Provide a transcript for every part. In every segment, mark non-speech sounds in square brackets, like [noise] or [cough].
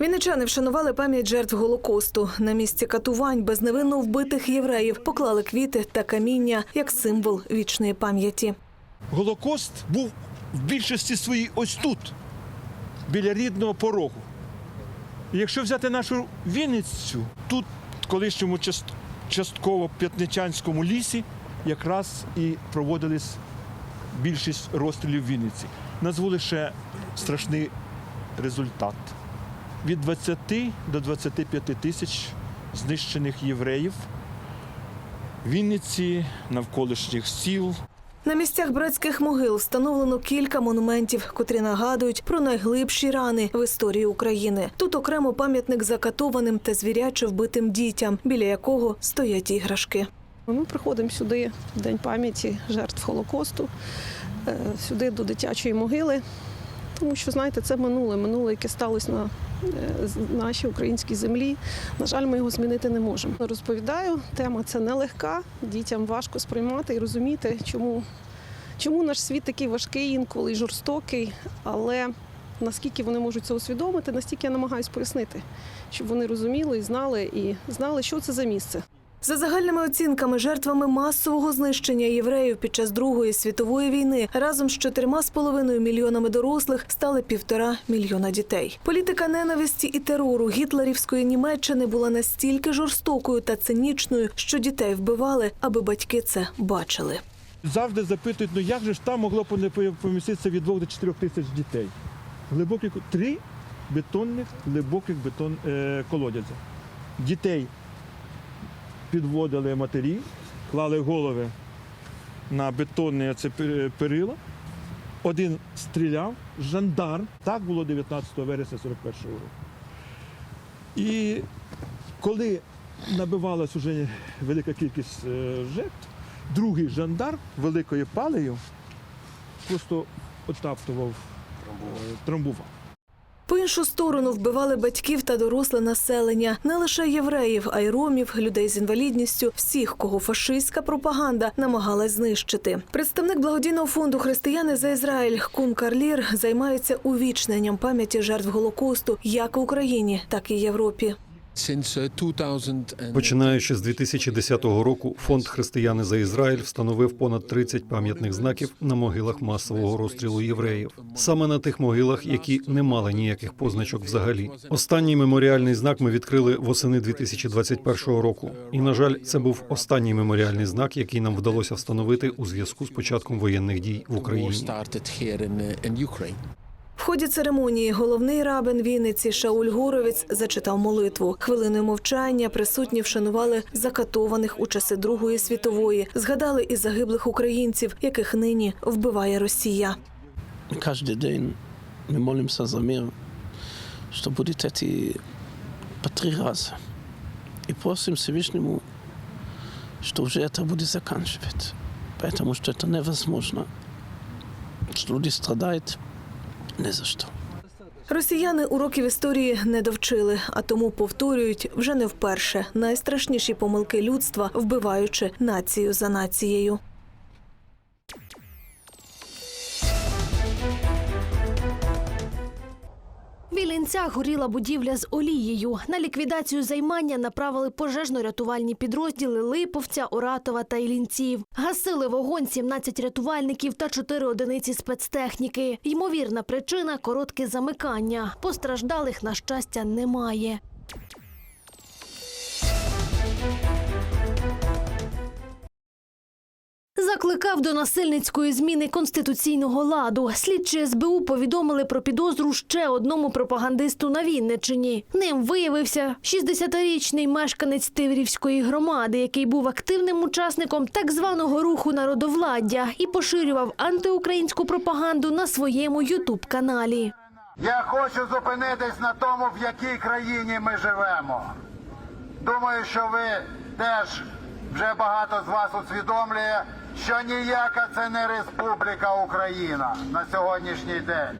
Вінничани вшанували пам'ять жертв Голокосту. На місці катувань безневинно вбитих євреїв поклали квіти та каміння як символ вічної пам'яті. Голокост був в більшості своїй ось тут, біля рідного порогу. Якщо взяти нашу Вінницю, тут, в колишньому частково П'ятничанському лісі, якраз і проводились більшість розстрілів Вінниці. Назву лише страшний результат. Від 20 до 25 тисяч знищених євреїв Вінниці, навколишніх сіл, На місцях братських могил встановлено кілька монументів, котрі нагадують про найглибші рани в історії України. Тут окремо пам'ятник закатованим та звіряче вбитим дітям, біля якого стоять іграшки. Ми приходимо сюди в День пам'яті жертв Холокосту, е, сюди до дитячої могили, тому що, знаєте, це минуле, минуле, яке сталося на е, нашій українській землі. На жаль, ми його змінити не можемо. Розповідаю, тема це нелегка, дітям важко сприймати і розуміти, чому, чому наш світ такий важкий, інколи і жорстокий, але наскільки вони можуть це усвідомити, настільки я намагаюся пояснити, щоб вони розуміли і знали, і знали, що це за місце. За загальними оцінками, жертвами масового знищення євреїв під час Другої світової війни разом з чотирма з половиною мільйонами дорослих стали півтора мільйона дітей. Політика ненависті і терору гітлерівської Німеччини була настільки жорстокою та цинічною, що дітей вбивали, аби батьки це бачили. Завжди запитують, ну як же ж там могло поміститися від 2 до 4 тисяч дітей. Глибокі три бетонних глибоких бетон е, колодязя. Дітей підводили матері, клали голови на бетонне перила. Один стріляв, жандарм. Так було 19 вересня 41-го року. І коли набивалась уже велика кількість е, жертв, другий жандарм великою палею просто отаптував, е, трамбував. По іншу сторону вбивали батьків та доросле населення, не лише євреїв, а й ромів, людей з інвалідністю, всіх, кого фашистська пропаганда намагалась знищити. Представник благодійного фонду Християни за Ізраїль Кун Карлір займається увічненням пам'яті жертв Голокосту як в Україні, так і Європі. Uh, 2000 and Починаючи з 2010 року, фонд Християни за Ізраїль встановив понад 30 пам'ятних знаків на могилах масового розстрілу євреїв. Саме на тих могилах, які не мали ніяких позначок взагалі. Останній меморіальний знак ми відкрили восени 2021 року. І на жаль, це був останній меморіальний знак, який нам вдалося встановити у зв'язку з початком воєнних дій в Україні. В ході церемонії головний рабин Вінниці Шауль Горовець зачитав молитву. Хвилиною мовчання присутні вшанували закатованих у часи Другої світової, згадали і загиблих українців, яких нині вбиває Росія. Кожен день ми молимося за мир, що буде йти по три рази. І просимо Всевишнему, що вже це буде закінчувати. Тому що це невозможно. Люди страдають не за що. Росіяни уроків історії не довчили, а тому повторюють вже не вперше найстрашніші помилки людства, вбиваючи націю за нацією. Іллінцях горіла будівля з олією. На ліквідацію займання направили пожежно-рятувальні підрозділи Липовця, Оратова та Іллінців. Гасили вогонь 17 рятувальників та 4 одиниці спецтехніки. Ймовірна причина коротке замикання. Постраждалих, на щастя, немає. Закликав до насильницької зміни конституційного ладу. Слідчі СБУ повідомили про підозру ще одному пропагандисту на Вінниччині. Ним виявився 60-річний мешканець Тиврівської громади, який був активним учасником так званого руху народовладдя і поширював антиукраїнську пропаганду на своєму ютуб-каналі. Я хочу зупинитись на тому, в якій країні ми живемо. Думаю, що ви теж вже багато з вас усвідомлює, що ніяка це не Республіка Україна на сьогоднішній день.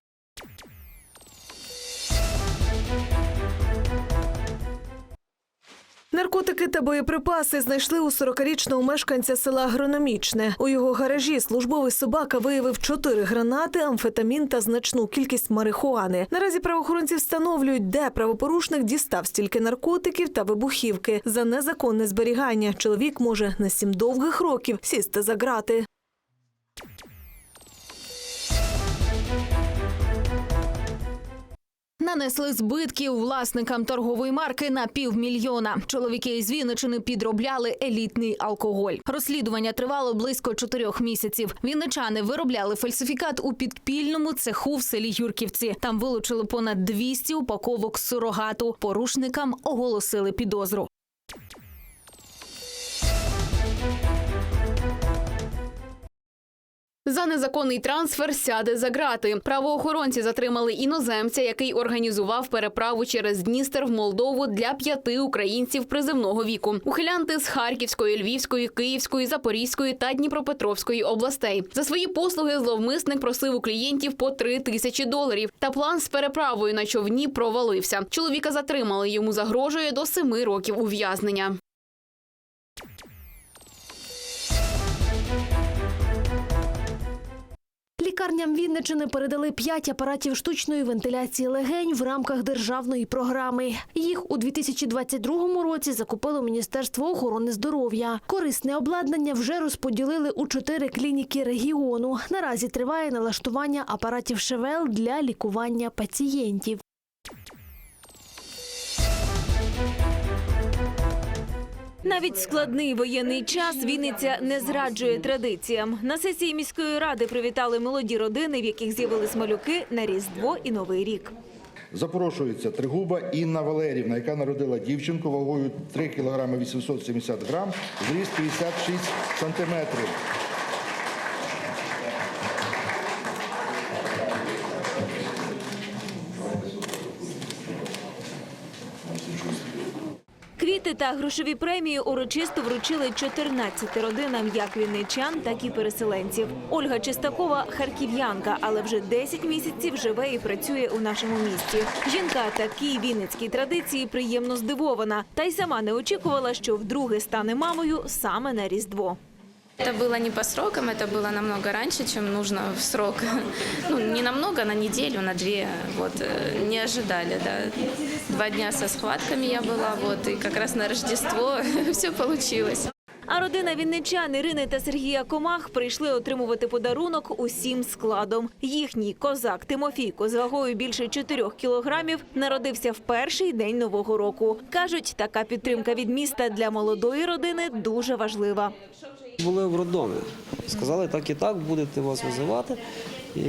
Наркотики та боєприпаси знайшли у 40-річного мешканця села Агрономічне. У його гаражі службовий собака виявив чотири гранати, амфетамін та значну кількість марихуани. Наразі правоохоронці встановлюють, де правопорушник дістав стільки наркотиків та вибухівки. За незаконне зберігання чоловік може на сім довгих років сісти за грати. Нанесли збитків власникам торгової марки на півмільйона. Чоловіки із Вінничини підробляли елітний алкоголь. Розслідування тривало близько чотирьох місяців. Вінничани виробляли фальсифікат у підпільному цеху в селі Юрківці. Там вилучили понад 200 упаковок сурогату. Порушникам оголосили підозру. За незаконний трансфер сяде за грати. Правоохоронці затримали іноземця, який організував переправу через Дністер в Молдову для п'яти українців приземного віку. Ухилянти з Харківської, Львівської, Київської, Запорізької та Дніпропетровської областей. За свої послуги зловмисник просив у клієнтів по три тисячі доларів. Та план з переправою на човні провалився. Чоловіка затримали. Йому загрожує до семи років ув'язнення. Лікарням Вінничини передали п'ять апаратів штучної вентиляції легень в рамках державної програми. Їх у 2022 році закупило Міністерство охорони здоров'я. Корисне обладнання вже розподілили у чотири клініки регіону. Наразі триває налаштування апаратів ШВЛ для лікування пацієнтів. Навіть складний воєнний час Вінниця не зраджує традиціям. На сесії міської ради привітали молоді родини, в яких з'явились малюки на Різдво і Новий рік. Запрошується Тригуба Інна Валерівна, яка народила дівчинку вагою 3 кг 870 грам, зріст 56 сантиметрів. Та грошові премії урочисто вручили 14 родинам як вінничан, так і переселенців. Ольга Чистакова харків'янка, але вже 10 місяців живе і працює у нашому місті. Жінка такій вінницькій традиції приємно здивована, та й сама не очікувала, що вдруге стане мамою саме на Різдво. Это было не по срокам, это было намного раньше, чем нужно в срок. [laughs] Ну, не намного, на неделю, на две. Вот, э, не ожидали, да. Два дня со схватками я была, вот, и как раз на Рождество [laughs] все получилось. А родина вінничан Ірини та Сергія Комах прийшли отримувати подарунок усім складом. Їхній козак Тимофійко з вагою більше 4 кілограмів народився в перший день нового року. кажуть, така підтримка від міста для молодої родини дуже важлива. Були в роддомі. Сказали, так і так, будете вас визивати. І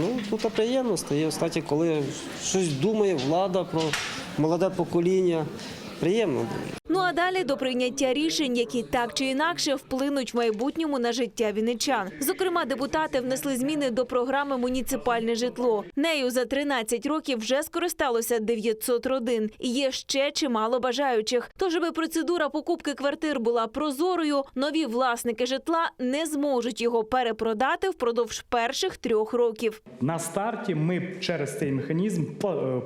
ну, тут приємно стає. Остаті, коли щось думає влада про молоде покоління, приємно дуже. Ну а далі до прийняття рішень, які так чи інакше вплинуть в майбутньому на життя вінничан. Зокрема, депутати внесли зміни до програми Муніципальне житло. Нею за 13 років вже скористалося 900 родин. І є ще чимало бажаючих. Тож, аби процедура покупки квартир була прозорою, нові власники житла не зможуть його перепродати впродовж перших трьох років. На старті ми через цей механізм е,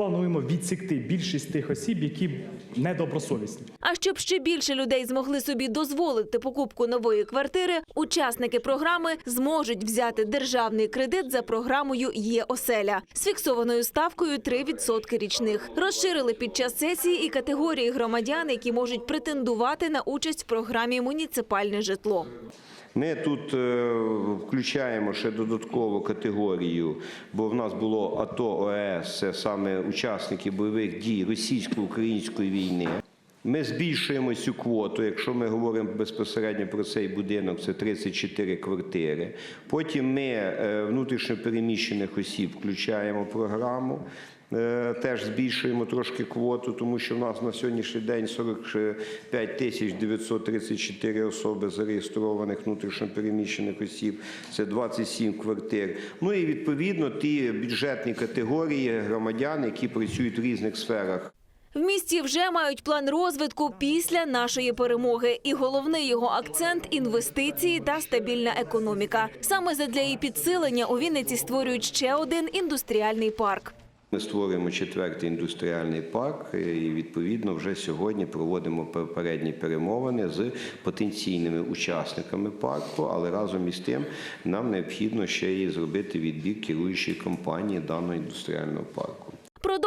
плануємо відсікти більшість тих осіб, які недобросовісні. А щоб ще більше людей змогли собі дозволити покупку нової квартири, учасники програми зможуть взяти державний кредит за програмою «Є оселя» з фіксованою ставкою 3% річних. Розширили під час сесії і категорії громадян, які можуть претендувати на участь в програмі «Муніципальне житло». Ми тут е, включаємо ще додаткову категорію, бо в нас було АТО ОС, це саме учасники бойових дій російсько-української війни. Ми збільшуємо цю квоту, якщо ми говоримо безпосередньо про цей будинок, це 34 квартири. Потім ми е, внутрішньопереміщених осіб включаємо програму. Е, Теж збільшуємо трошки квоту, тому що в нас на сьогоднішній день 45 тисяч 934 особи зареєстрованих внутрішньопереміщених осіб. Це 27 квартир. Ну і відповідно ті бюджетні категорії громадян, які працюють в різних сферах. В місті вже мають план розвитку після нашої перемоги. І головний його акцент – інвестиції та стабільна економіка. Саме задля її підсилення у Вінниці створюють ще один індустріальний парк. Ми створюємо четвертий індустріальний парк і відповідно вже сьогодні проводимо попередні перемовини з потенційними учасниками парку, але разом із тим нам необхідно ще і зробити відбір керуючої компанії даного індустріального парку.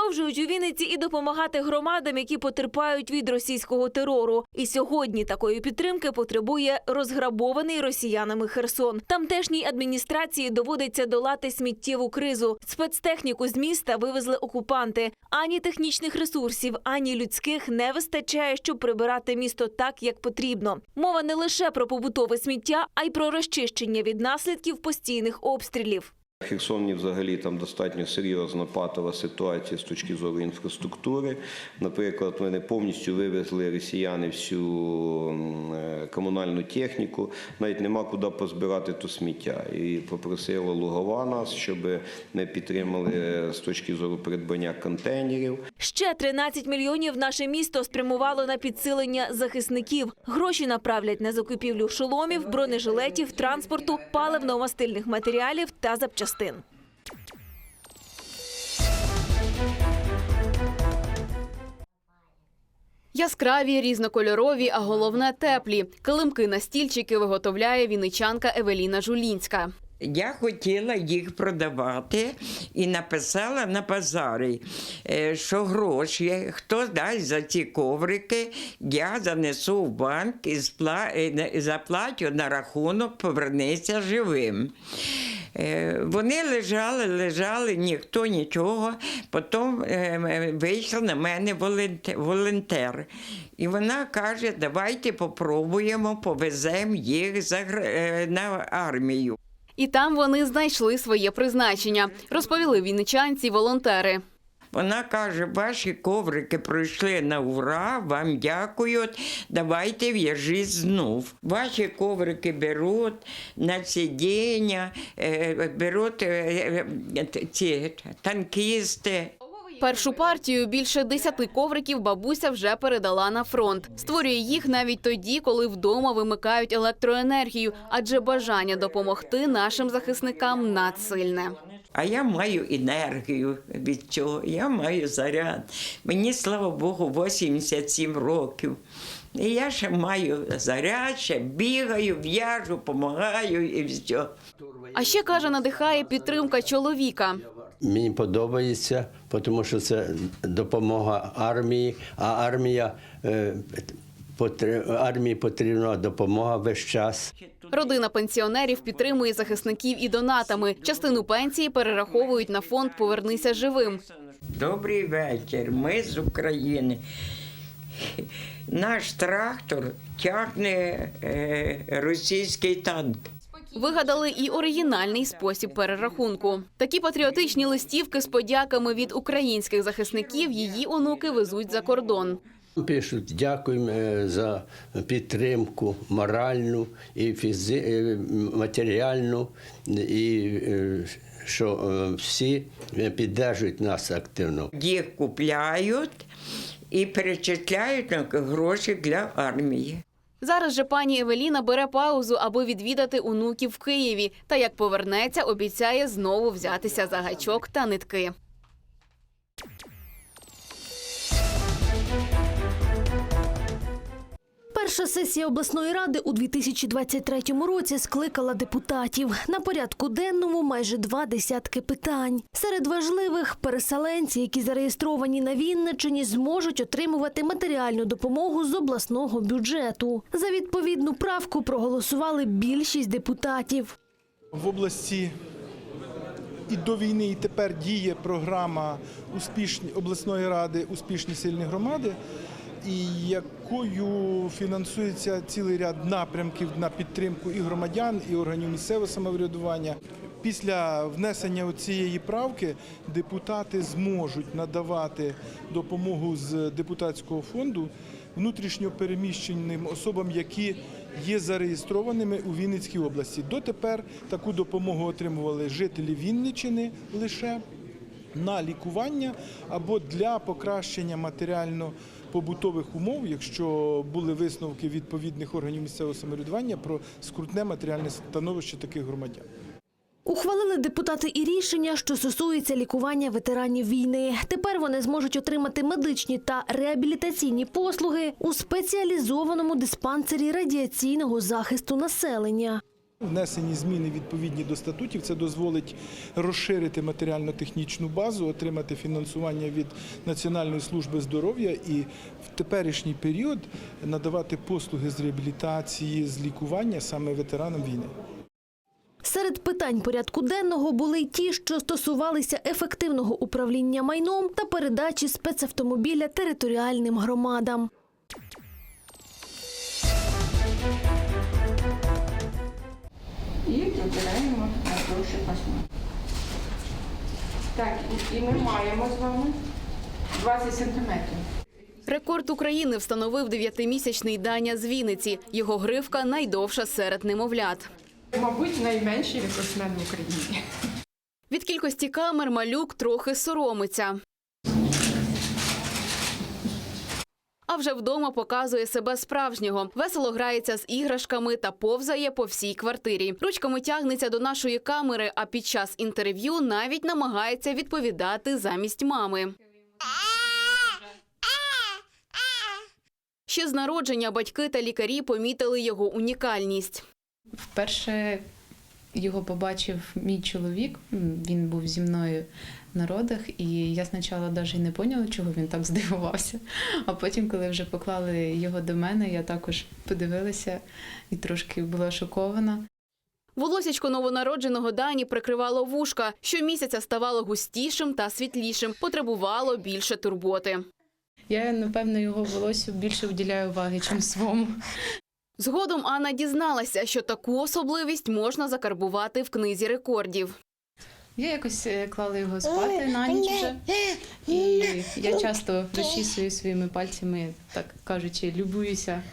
Продовжують у Вінниці і допомагати громадам, які потерпають від російського терору. І сьогодні такої підтримки потребує розграбований росіянами Херсон. Тамтешній адміністрації доводиться долати сміттєву кризу. Спецтехніку з міста вивезли окупанти. Ані технічних ресурсів, ані людських не вистачає, щоб прибирати місто так, як потрібно. Мова не лише про побутове сміття, а й про розчищення від наслідків постійних обстрілів. Херсоні взагалі там достатньо серйозна патова ситуація з точки зору інфраструктури. Наприклад, вони повністю вивезли росіяни всю е, комунальну техніку, навіть нема куди позбирати то сміття. І попросила Лугова нас, щоб ми підтримали е, з точки зору придбання контейнерів. Ще 13 мільйонів наше місто спрямувало на підсилення захисників. Гроші направлять на закупівлю шоломів, бронежилетів, транспорту, паливно-мастильних матеріалів та запчастин. Яскраві, різнокольорові, а головне теплі. Килимки на стільчики виготовляє віничанка Евеліна Жулінська. Я хотіла їх продавати і написала на базарі, е, що гроші, хто дасть за ці коврики, я занесу в банк і спла- і на- рахунок, повернися живим. Е, Вони лежали, лежали, ніхто нічого. Потім е, вийшов на мене волонтер. І вона каже: давайте попробуємо, повеземо їх е, на армію. І там вони знайшли своє призначення, розповіли вінничанці волонтери. Вона каже: ваші коврики пройшли на ура, вам дякують. Давайте в'яжіть знов. Ваші коврики беруть на сидіння, е, беруть е, е, ці танкісти. Першу партію більше десяти ковриків бабуся вже передала на фронт. Створює їх навіть тоді, коли вдома вимикають електроенергію, адже бажання допомогти нашим захисникам надсильне. А я маю енергію від цього, я маю заряд. Мені, слава Богу, 87 років. І я ще маю заряд, ще бігаю, в'яжу, допомагаю і все. А ще каже, надихає підтримка чоловіка. Мені подобається, тому що це допомога армії, а армія, е, армії потрібна допомога весь час. Родина пенсіонерів підтримує захисників і донатами. Частину пенсії перераховують на фонд Повернися живим. Добрий вечір. Ми з України. Наш трактор тягне е, російський танк. Вигадали і оригінальний спосіб перерахунку. Такі патріотичні листівки з подяками від українських захисників її онуки везуть за кордон. Пишуть, дякуємо е, за підтримку моральну і фізи... е, матеріальну, і е, що всі підтримують нас активно. Їх купляють і перечисляють на гроші для армії. Зараз же пані Евеліна бере паузу, аби відвідати онуків в Києві. Та як повернеться, обіцяє знову взятися за гачок та нитки. Перша сесія обласної ради у 2023 році скликала депутатів. На порядку денному майже два десятки питань. Серед важливих переселенці, які зареєстровані на Вінниччині, зможуть отримувати матеріальну допомогу з обласного бюджету. За відповідну правку проголосували більшість депутатів. В області і до війни, і тепер діє програма успішні обласної ради Успішні сильні громади, і якою фінансується цілий ряд напрямків на підтримку і громадян, і органів місцевого самоврядування. Після внесення цієї правки депутати зможуть надавати допомогу з депутатського фонду внутрішньо переміщеним особам, які є зареєстрованими у Вінницькій області. Дотепер таку допомогу отримували жителі Вінниччини лише на лікування або для покращення матеріально-побутових умов, якщо були висновки відповідних органів місцевого самоврядування про скрутне матеріальне становище таких громадян. Ухвалили депутати і рішення, що стосується лікування ветеранів війни. Тепер вони зможуть отримати медичні та реабілітаційні послуги у спеціалізованому диспансері радіаційного захисту населення. Внесені зміни відповідні до статутів. Це дозволить розширити матеріально-технічну базу, отримати фінансування від Національної служби здоров'я і в теперішній період надавати послуги з реабілітації, з лікування саме ветеранам війни. Серед питань порядку денного були й ті, що стосувалися ефективного управління майном та передачі спецавтомобіля територіальним громадам. Прибираємо найдовше пасмо. Так, і- і ми маємо з вами 20 сантиметрів. Рекорд України встановив дев'ятимісячний Даня з Вінниці. Його гривка найдовша серед немовлят. Мабуть, найменший рекордсмен в Україні. Від кількості камер малюк трохи соромиться. А вже вдома показує себе справжнього. Весело грається з іграшками та повзає по всій квартирі. Ручками тягнеться до нашої камери, а під час інтерв'ю навіть намагається відповідати замість мами. Ще з народження батьки та лікарі помітили його унікальність. Вперше його побачив мій чоловік. Він був зі мною на родах, і я спочатку навіть не поняла, чого він так здивувався. А потім, коли вже поклали його до мене, я також подивилася і трошки була шокована. Волосячко новонародженого Дані прикривало вушка. Щомісяця ставало густішим та світлішим, потребувало більше турботи. Я, напевно, його волосю більше вділяю уваги, чим свому. Згодом Анна дізналася, що таку особливість можна закарбувати в книзі рекордів. Я якось е, клала його спати на ніч вже. І я часто розчісую своїми пальцями, так кажучи, любуюся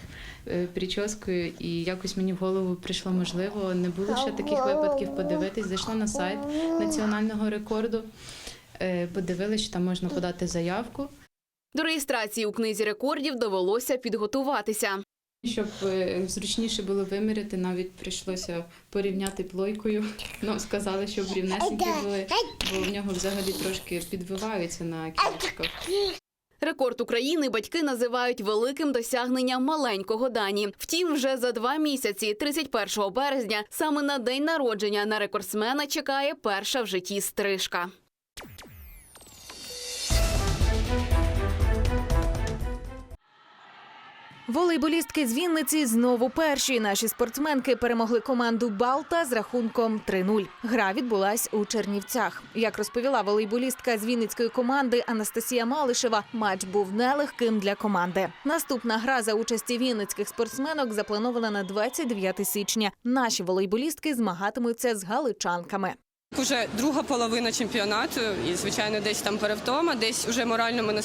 е, прическою. І якось мені в голову прийшло, можливо, не було ще таких випадків подивитись. Зайшла на сайт національного рекорду, е, подивилась, що там можна подати заявку. До реєстрації у книзі рекордів довелося підготуватися. Щоб е, зручніше було виміряти, навіть прийшлося порівняти плойкою. Ну, сказали, щоб рівнесенькі були, бо в нього взагалі трошки підвиваються на кінчиках. Рекорд України батьки називають великим досягненням маленького Дані. Втім, вже за два місяці, 31 березня, саме на день народження на рекордсмена чекає перша в житті стрижка. Волейболістки з Вінниці знову перші. Наші спортсменки перемогли команду Балта з рахунком 3-0. Гра відбулась у Чернівцях. Як розповіла волейболістка з Вінницької команди Анастасія Малишева, матч був нелегким для команди. Наступна гра за участі вінницьких спортсменок запланована на 29 січня. Наші волейболістки змагатимуться з галичанками. Уже друга половина чемпіонату, і звичайно, десь там перевтома, десь уже морально ми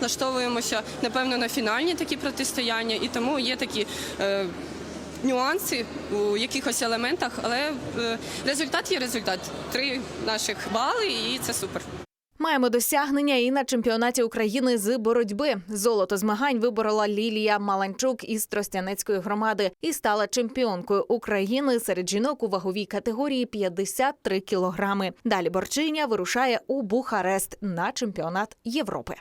налаштовуємося напевно на фінальні такі протистояння, і тому є такі. Е, Нюанси у якихось елементах, але е, результат є результат. Три наших бали, і це супер. Маємо досягнення і на чемпіонаті України з боротьби. Золото змагань виборола Лілія Маланчук із Тростянецької громади і стала чемпіонкою України серед жінок у ваговій категорії 53 кілограми. Далі борчиня вирушає у Бухарест на чемпіонат Європи.